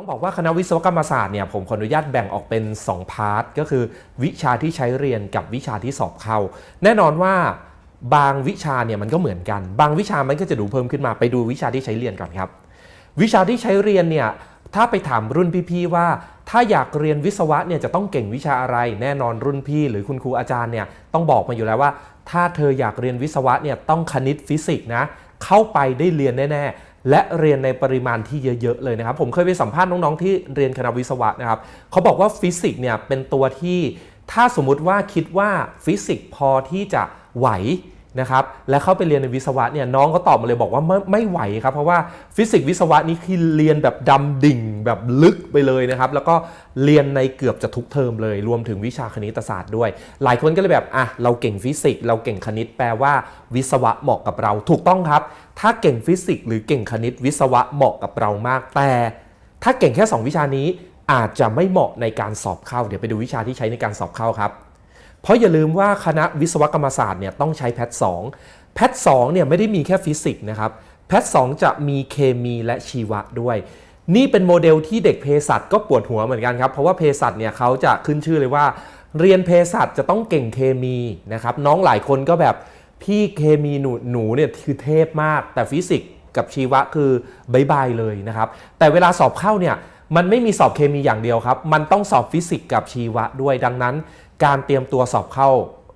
ต้องบอกว่าคณะวิศวกรรมศาสตร์เนี่ยผมขออนุญาตแบ่งออกเป็น 2 พาร์ท ก็คือวิชาที่ใช้เรียนกับวิชาที่สอบเข้า แน่นอนว่าบางวิชาเนี่ยมันก็เหมือนกัน บางวิชามันก็จะดูเพิ่มขึ้นมาไปดูวิชาที่ใช้เรียนก่อนครับ วิชาที่ใช้เรียนเนี่ยถ้าไปถามรุ่นพี่ๆว่า ถ้าอยากเรียนวิศวะเนี่ยจะต้องเก่งวิชาอะไร แน่นอนรุ่นพี่ หรือคุณครูอาจารย์เนี่ยต้องบอกมาอยู่แล้วว่า ถ้าเธออยากเรียนวิศวะเนี่ยต้องคณิตฟิสิกส์นะเข้าไปได้เรียนแน่ๆ และเรียนในปริมาณที่เยอะๆเลยนะครับ ผมเคยไปสัมภาษณ์น้องๆที่เรียนคณะวิศวะนะครับเขาบอกว่าฟิสิกส์เนี่ยเป็นตัวที่ถ้าสมมุติว่าคิดว่าฟิสิกส์พอที่จะไหว นะครับและเข้าไปเรียนในวิศวะเนี่ยน้องก็ตอบมาเลยบอกว่าไม่ไม่ไหวครับ เพราะว่าฟิสิกส์วิศวะนี่คือเรียนแบบดำดิ่งแบบลึกไปเลยนะครับแล้วก็เรียนในเกือบจะทุกเทอมเลย รวมถึงวิชาคณิตศาสตร์ด้วย หลายคนก็เลยแบบอะเราเก่งฟิสิกส์เราเก่งคณิตแปลว่า วิศวะเหมาะกับเราถูกต้องครับ ถ้าเก่งฟิสิกส์หรือเก่งคณิตวิศวะเหมาะกับเรามาก แต่ถ้าเก่งแค่ 2 วิชานี้อาจจะไม่เหมาะในการสอบเข้า เดี๋ยวไปดูวิชาที่ใช้ในการสอบเข้าครับ เพราะอย่าลืมว่าคณะวิศวกรรมศาสตร์เนี่ยต้องใช้แพท2แพท2เนี่ยไม่ได้มีแค่ฟิสิกส์นะครับแพท2จะมีเคมีและชีวะด้วย นี่เป็นโมเดลที่เด็กเภสัชก็ปวดหัวเหมือนกันครับ เพราะว่าเภสัชเนี่ยเขาจะขึ้นชื่อเลยว่า เรียนเภสัชจะต้องเก่งเคมีนะครับน้องหลายคนก็แบบพี่เคมีหนูหนูเนี่ยคือเทพมาก แต่ฟิสิกส์กับชีวะคือบายบายเลยนะครับ แต่เวลาสอบเข้าเนี่ยมันไม่มีสอบเคมีอย่างเดียวครับ มันต้องสอบฟิสิกส์กับชีวะด้วยดังนั้น การเตรียมตัวสอบเข้า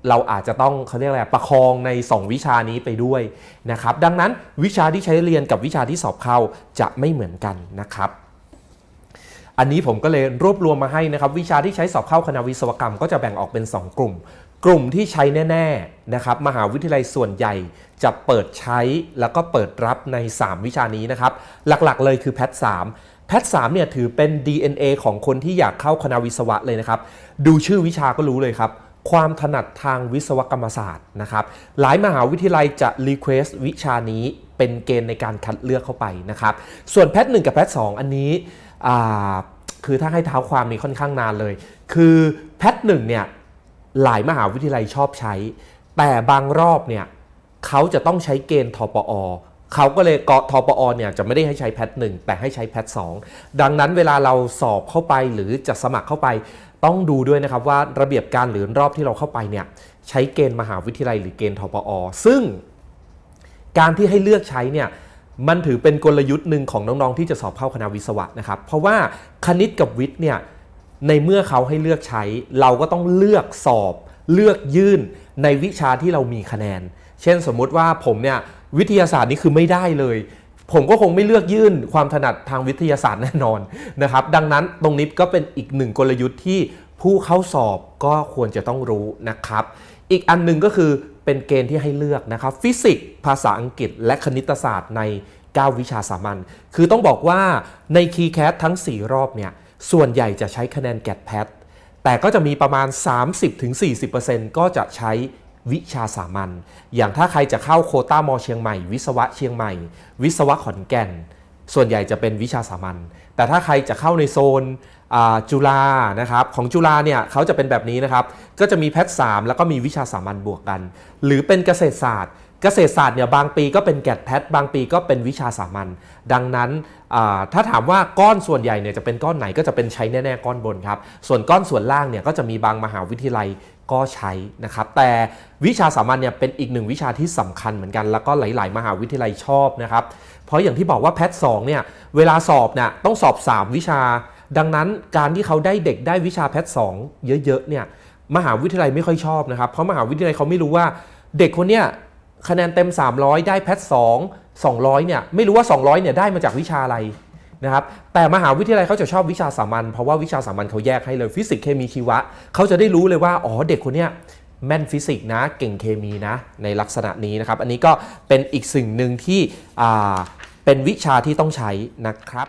เราอาจจะต้องเขาเรียกอะไรประคองใน 2 วิชานี้ไปด้วยนะครับดังนั้นวิชาที่ใช้เรียนกับวิชาที่สอบเข้าจะไม่เหมือนกันนะครับอันนี้ผมก็เลยรวบรวมมาให้นะครับ วิชาที่ใช้สอบเข้าคณะวิศวกรรมก็จะแบ่งออกเป็น 2 กลุ่ม กลุ่มที่ใช้แน่ๆนะครับมหาวิทยาลัยส่วนใหญ่จะเปิดใช้แล้วก็เปิดรับใน 3 วิชานี้นะครับ หลักๆเลยคือแพท3 แพท3เนี่ยถือเป็น DNA ของคนที่อยากเข้าคณะวิศวะเลยนะครับ ดูชื่อวิชาก็รู้เลยครับ ความถนัดทางวิศวกรรมศาสตร์นะครับ หลายมหาวิทยาลัยจะ request วิชานี้เป็นเกณฑ์ในการคัดเลือกเข้าไปนะครับ ส่วนแพท1กับแพท2อันนี้คือถ้าให้เท้าความนี้ค่อนข้างนานเลย คือแพทหนึ่งเนี่ยหลายมหาวิทยาลัยชอบใช้ แต่บางรอบเนี่ยเขาจะต้องใช้เกณฑ์ทปอ เขาก็เลยเกาะทปอเนี่ยจะไม่ได้ให้ใช้แพทหนึ่งแต่ให้ใช้แพทสองดังนั้นเวลาเราสอบเข้าไปหรือจะสมัครเข้าไป ต้องดูด้วยนะครับว่าระเบียบการหรือรอบที่เราเข้าไปเนี่ยใช้เกณฑ์มหาวิทยาลัยหรือเกณฑ์ทปอ ซึ่งการที่ให้เลือกใช้เนี่ยมันถือเป็นกลยุทธ์หนึ่งของน้องๆที่จะสอบเข้าคณะวิศวะนะครับ เพราะว่าคณิตกับวิทย์เนี่ยในเมื่อเขาให้เลือกใช้ เราก็ต้องเลือกสอบ เลือกยื่นในวิชาที่เรามีคะแนน เช่นสมมุติว่าผมเนี่ย วิทยาศาสตร์นี่คือไม่ได้เลย ผมก็คงไม่เลือกยื่นความถนัดทางวิทยาศาสตร์แน่นอนนะครับ ดังนั้นตรงนี้ก็เป็นอีกหนึ่งกลยุทธ์ที่ผู้เข้าสอบก็ควรจะต้องรู้นะครับ อีกอันหนึ่งก็คือเป็นเกณฑ์ที่ให้เลือกนะครับ ฟิสิกส์ภาษาอังกฤษ และคณิตศาสตร์ใน 9 วิชาสามัญคือต้องบอกว่าใน k c a t ทั้ง 4 รอบเนี่ยส่วนใหญ่จะใช้คะแนนแกดแพทแต่ก็จะมีประมาณ 30-40%ก็จะใช้ วิชาสามัญอย่างถ้าใครจะเข้าโคต้ามอเชียงใหม่ วิศวะเชียงใหม่ วิศวะขอนแก่น ส่วนใหญ่จะเป็นวิชาสามัญแต่ถ้าใครจะเข้าในโซนจุฬานะครับของจุฬาเนี่ยเขาจะเป็นแบบนี้นะครับ ก็จะมีแพท3แล้วก็มีวิชาสามัญบวกกัน หรือเป็นเกษตรศาสตร์ เกษตรศาสตร์เนี่ยบางปีก็เป็นแกดแพทบางปีก็เป็นวิชาสามัญดังนั้นถ้าถามว่าก้อนส่วนใหญ่เนี่ยจะเป็นก้อนไหนก็จะเป็นใช้แน่ๆก้อนบนครับ ส่วนก้อนส่วนล่างเนี่ยก็จะมีบางมหาวิทยาลัย ก็ใช้นะครับแต่วิชาสามัญเนี่ยเป็นอีกหนึ่งวิชาที่สำคัญเหมือนกัน แล้วก็หลาย ๆ มหาวิทยาลัยชอบนะครับเพราะอย่างที่บอกว่าแพทสองเนี่ยเวลาสอบเนี่ยต้องสอบ 3 วิชา ดังนั้นการที่เขาได้เด็กได้วิชาแพทสองเยอะ ๆ เนี่ยมหาวิทยาลัยไม่ค่อยชอบนะครับ เพราะมหาวิทยาลัยเขาไม่รู้ว่าเด็กคนเนี้ยคะแนนเต็ม 300 ได้แพทสอง200เนี่ยไม่รู้ว่า 200เนี่ยได้มาจากวิชาอะไร นะครับแต่มหาวิทยาลัยเขาจะชอบวิชาสามัญเพราะว่าวิชาสามัญเขาแยกให้เลยฟิสิกส์เคมีชีวะเขาจะได้รู้เลยว่าอ๋อเด็กคนเนี้ยแม่นฟิสิกส์นะเก่งเคมีนะในลักษณะนี้นะครับ อันนี้ก็เป็นอีกสิ่งหนึ่งที่เป็นวิชาที่ต้องใช้นะครับ